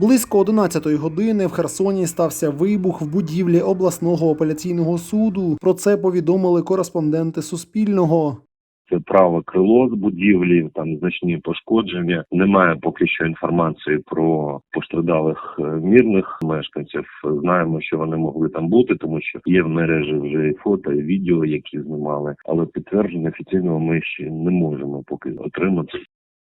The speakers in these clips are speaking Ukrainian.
Близько 11-ї години в Херсоні стався вибух в будівлі обласного апеляційного суду. Про це повідомили кореспонденти Суспільного. Це праве крило з будівлі, там значні пошкодження. Немає поки що інформації про постраждалих е, мирних мешканців. Знаємо, що вони могли там бути, тому що є в мережі вже і фото, і відео, які знімали. Але підтвердження офіційного ми ще не можемо поки отримати.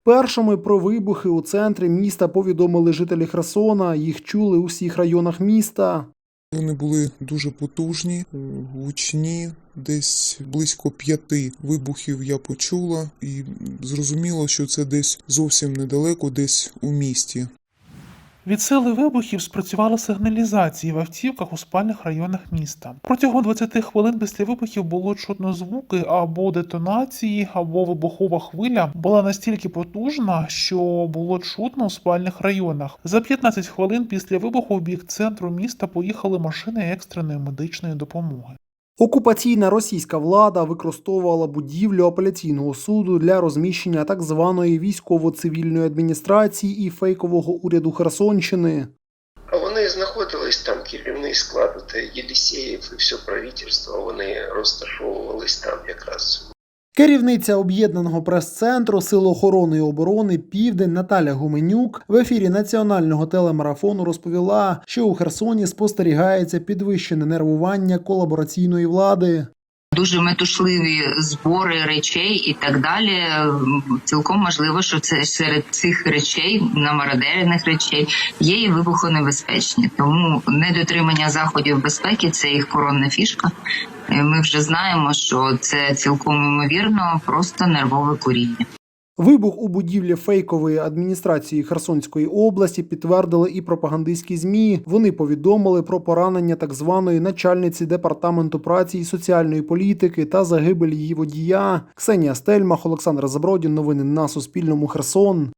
Першими про вибухи у центрі міста повідомили жителі Херсона. Їх чули у всіх районах міста. Вони були дуже потужні, гучні. Десь близько п'яти вибухів я почула, і зрозуміло, що це десь зовсім недалеко, десь у місті. Від сили вибухів спрацювали сигналізації в автівках у спальних районах міста. Протягом 20 хвилин після вибухів було чутно звуки або детонації, або вибухова хвиля була настільки потужна, що було чутно у спальних районах. За 15 хвилин після вибуху в бік центру міста поїхали машини екстреної медичної допомоги. Окупаційна російська влада використовувала будівлю апеляційного суду для розміщення так званої військово-цивільної адміністрації і фейкового уряду Херсонщини. А вони знаходились там, керівний склад, Єлісеєв і все правительство, вони розташовувались там якраз. Керівниця об'єднаного прес-центру Сил охорони і оборони Південь Наталя Гуменюк в ефірі національного телемарафону розповіла, що у Херсоні спостерігається підвищене нервування колабораційної влади. Дуже метушливі збори речей і так далі. Цілком можливо, що це серед цих речей, намародерених речей, є і вибухонебезпечні. Тому недотримання заходів безпеки це їх коронна фішка. Е, Ми вже знаємо, що це цілком імовірно, просто нервове куріння. Вибух у будівлі фейкової адміністрації Херсонської області підтвердили і пропагандистські змі. Вони повідомили про поранення так званої начальниці департаменту праці і соціальної політики та загибель її водія. Ксенія Стельмах, Олександр Забродін. Новини на Суспільному. Херсон.